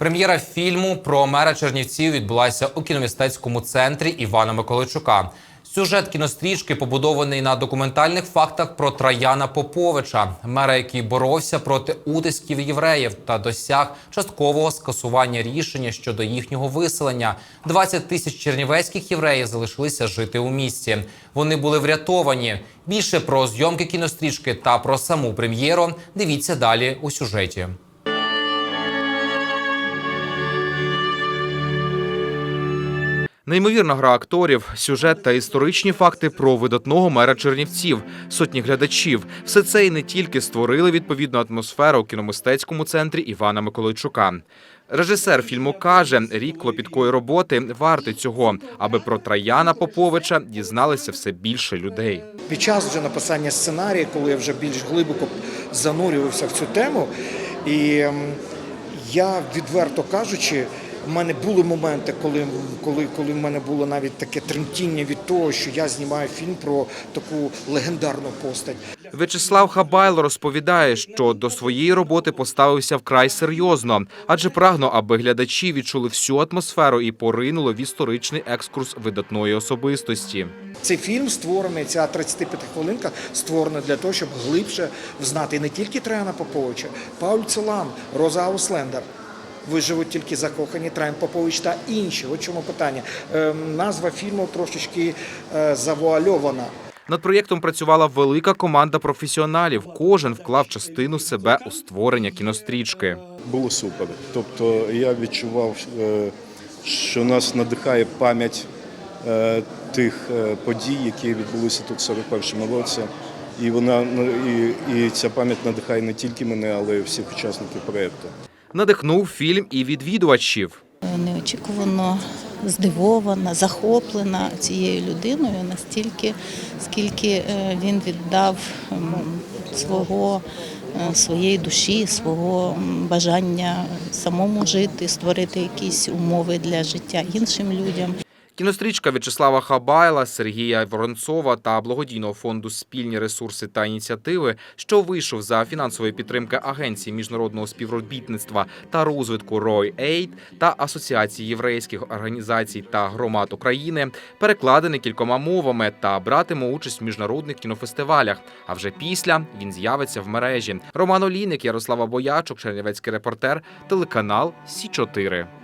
Прем'єра фільму про мера Чернівців відбулася у кіномістецькому центрі Івана Миколайчука. Сюжет кінострічки побудований на документальних фактах про Траяна Поповича, мера, який боровся проти утисків євреїв та досяг часткового скасування рішення щодо їхнього виселення. 20 тисяч чернівецьких євреїв залишилися жити у місті. Вони були врятовані. Більше про зйомки кінострічки та про саму прем'єру дивіться далі у сюжеті. Неймовірна гра акторів, сюжет та історичні факти про видатного мера Чернівців, сотні глядачів. Все це і не тільки створили відповідну атмосферу у кіномистецькому центрі Івана Миколайчука. Режисер фільму каже, рік клопіткої роботи вартий цього, аби про Траяна Поповича дізналися все більше людей. Під час вже написання сценарію, коли я вже більш глибоко занурювався в цю тему, і ем, я відверто кажучи, в мене були моменти, коли, коли, коли в мене було навіть таке тремтіння від того, що я знімаю фільм про таку легендарну постать. В'ячеслав Хабайло розповідає, що до своєї роботи поставився вкрай серйозно, адже прагнув, аби глядачі відчули всю атмосферу і поринули в історичний екскурс видатної особистості. Цей фільм створений, ця 35 хвилинка створена для того, щоб глибше взнати не тільки Траяна Поповича, Пауль Целан, Роза Ауслендер. Виживуть тільки закохані Траян Попович та інші. От чому питання. Ем, назва фільму трошечки е, завуальована. Над проєктом працювала велика команда професіоналів. Кожен вклав частину себе у створення кінострічки. Було супер. Тобто я відчував, е, що нас надихає пам'ять е, тих подій, які відбулися тут в 41-му році. І вона ну, і, і ця пам'ять надихає не тільки мене, але й всіх учасників проєкту. Надихнув фільм і відвідувачів. неочікувано здивована, захоплена цією людиною настільки, скільки е, він віддав свого, е, своєї душі, свого бажання самому жити, створити якісь умови для життя іншим людям. Кінострічка В'ячеслава Хабайла, Сергія Воронцова та благодійного фонду Спільні ресурси та ініціативи, що вийшов за фінансової підтримки Агенції міжнародного співробітництва та розвитку Roy Aid та Асоціації єврейських організацій та громад України, перекладений кількома мовами та братиме участь в міжнародних кінофестивалях. А вже після він з'явиться в мережі. Роман Олійник, Ярослава Боячук, Чернівецький репортер, телеканал Сі 4